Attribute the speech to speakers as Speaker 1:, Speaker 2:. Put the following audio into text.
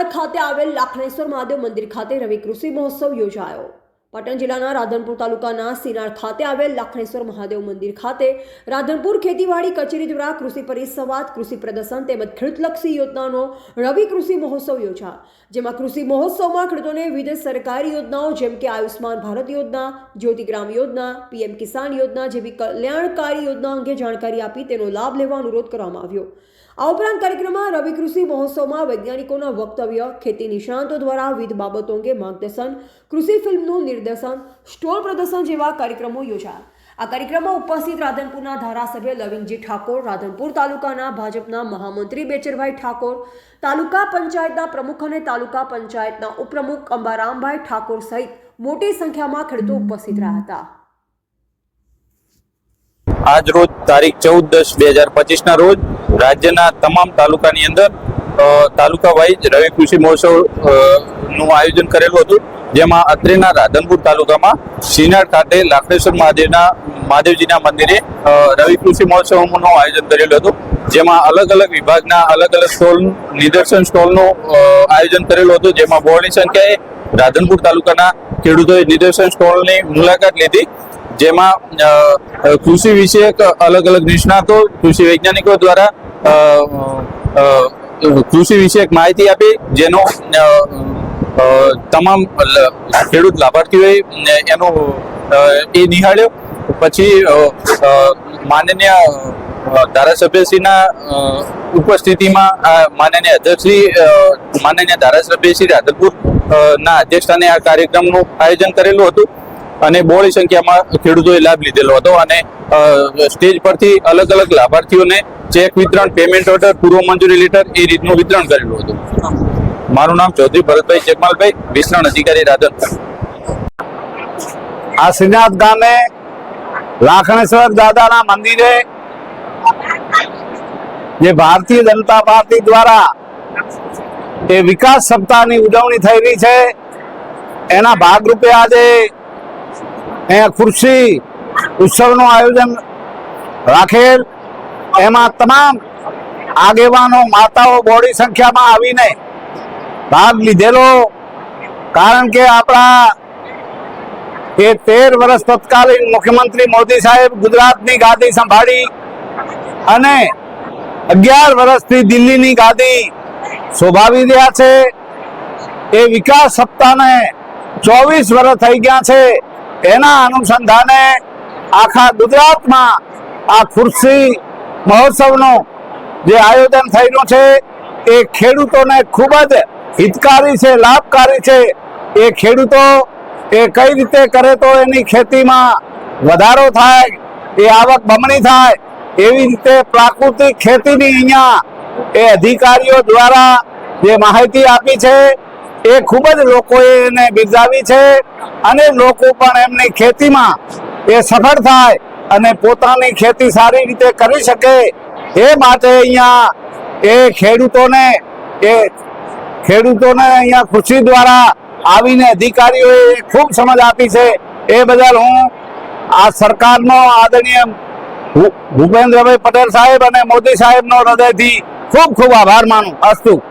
Speaker 1: સિનાળ ખાતે આવેલ લાખણેશ્વર મહાદેવ મંદિર ખાતે રવિ કૃષિ મહોત્સવ યોજાયો. પાટણ જિલ્લાના રાધનપુર તાલુકાના સિનાળ ખાતે આવેલ લાખણેશ્વર મહાદેવ મંદિર ખાતે રાધનપુર ખેતીવાડી કચેરી દ્વારા કૃષિ પરિસંવાદ, કૃષિ પ્રદર્શન તેમજ ખેડૂતલક્ષી યોજનાનો રવિ કૃષિ મહોત્સવ યોજા જેમાં કૃષિ મહોત્સવમાં ખેડૂતોને વિવિધ સરકારી યોજનાઓ જેમ કે આયુષ્માન ભારત યોજના, જ્યોતિગ્રામ યોજના, પીએમ કિસાન યોજના જેવી કલ્યાણકારી યોજના અંગે જાણકારી આપી તેનો લાભ લેવા અનુરોધ કરવામાં આવ્યો. આ ઉપરાંત કાર્યક્રમમાં રવિ કૃષિ મહોત્સવમાં વૈજ્ઞાનિકોના વક્તવ્ય, ખેતી નિષ્ણાંતો દ્વારા વિવિધ બાબતો અંગે માર્ગદર્શન, કૃષિ ફિલ્મનું નિર્દેશન, સ્ટોલ પ્રદર્શન જેવા કાર્યક્રમો યોજાયા. આ કાર્યક્રમમાં ઉપસ્થિત રાધનપુરના ધારાસભ્ય લવિંગજી ઠાકોર, રાધનપુર તાલુકાના ભાજપના મહામંત્રી બેચરભાઈ ઠાકોર, તાલુકા પંચાયતના પ્રમુખ અને તાલુકા પંચાયતના ઉપપ્રમુખ અંબારામભાઈ ઠાકોર સહિત મોટી સંખ્યામાં ખેડૂતો ઉપસ્થિત રહ્યા હતા.
Speaker 2: આજ રોજ તારીખ ચૌદ દસ બે હજાર પચીસના રોજ રાજ્યના તમામ તાલુકાની અંદર તાલુકા વાઇઝ રવિ કૃષિ મહોત્સવનું આયોજન કરેલું હતું. જેમાં અત્રેના રાધનપુર તાલુકામાં સિનાર ખાતે લાખેશ્વર મહાદેવના, મહાદેવજીના મંદિરે રવિ કૃષિ મહોત્સવનું આયોજન કરેલું હતું. જેમાં અલગ અલગ વિભાગના અલગ અલગ સ્ટોલ, નિદર્શન સ્ટોલનું આયોજન કરેલું હતું. જેમાં બહોળી સંખ્યાએ રાધનપુર તાલુકાના ખેડૂતોએ નિદર્શન સ્ટોલની મુલાકાત લીધી. જેમાં કૃષિ વિષયક અલગ અલગ નિષ્ણાતો, કૃષિ વૈજ્ઞાનિકો દ્વારા કૃષિ વિષયક માહિતી આપી, જેનો તમામ ખેડૂત લાભાર્થીઓએ એનો એ નિહાળ્યો. પછી માનનીય ધારાસભ્યશ્રીના ઉપસ્થિતિમાં માનનીય અધ્યક્ષશ્રી માનનીય ધારાસભ્ય શ્રી રાધનપુર ના અધ્યક્ષસ્થાને આ કાર્યક્રમનું આયોજન કરેલું હતું. અને બહોળી સંખ્યામાં ખેડૂતોએ લાભ લીધેલો હતો અને સ્ટેજ પરથી અલગ અલગ લાભાર્થીઓને ચેક વિતરણ પેમેન્ટ ઓર્ડર પૂર્વ મંજૂરી લેટર એ રીતનું વિતરણ કરેલું હતું. મારું નામ ચૌધરી ભરતભાઈ જગમાલભાઈ વિસ્તરણ અધિકારી રાધન
Speaker 3: આ શ્રીનાથ ગામે લાખણેશ્વર દાદાના મંદિરે જે ભારતીય જનતા પાર્ટી દ્વારા એ વિકાસ સપ્તાહની ઉજવણી થઈ રહી છે. એના ભાગરૂપે આજે અહીંયા ખુરશી, ઉત્સવનું આયોજન રાખેલ. એમાં તમામ આગેવાનો, માતાઓ, બોડી સંખ્યામાં આવીને ભાગ લીધેલો. કારણ કે આપણા એ તેર વર્ષ તત્કાલીન મુખ્યમંત્રી મોદી સાહેબ ગુજરાતની ગાદી સંભાળી અને અગિયાર વર્ષથી દિલ્હીની ગાદી શોભાવી રહ્યા છે. એ વિકાસ સપ્તાહને ચોવીસ વર્ષ થઈ ગયા છે. એના અનુસંધાને આખા ગુજરાતમાં આ ખુરશી મહોત્સવનું જે આયોજન થયેલું છે, એ ખેડૂતોને ખૂબ જ હિતકારી છે, લાભકારી છે. એ ખેડૂતો એ કઈ રીતે કરે તો એની ખેતીમાં વધારો થાય, એ આવક બમણી થાય, એવી રીતે પ્રાકૃતિક ખેતીની અહીંયા એ અધિકારીઓ દ્વારા જે માહિતી આપી છે એ ખૂબ જ લોકોએ એને બિરદાવી છે અને લોકો પણ એમની ખેતીમાં એ સફળ થાય અને પોતાની ખેતી સારી રીતે કરી શકે એ માટે અહીંયા એ ખેડૂતોને એ ખેડૂતોને અહીંયા ખુશી દ્વારા આવીને અધિકારીઓએ ખૂબ સમજ આપી છે. એ બદલ હું આ સરકારનો આદરણીય ભૂપેન્દ્રભાઈ પટેલ સાહેબ અને મોદી સાહેબનો હૃદયથી ખૂબ ખૂબ આભાર માનું. અસ્તુ.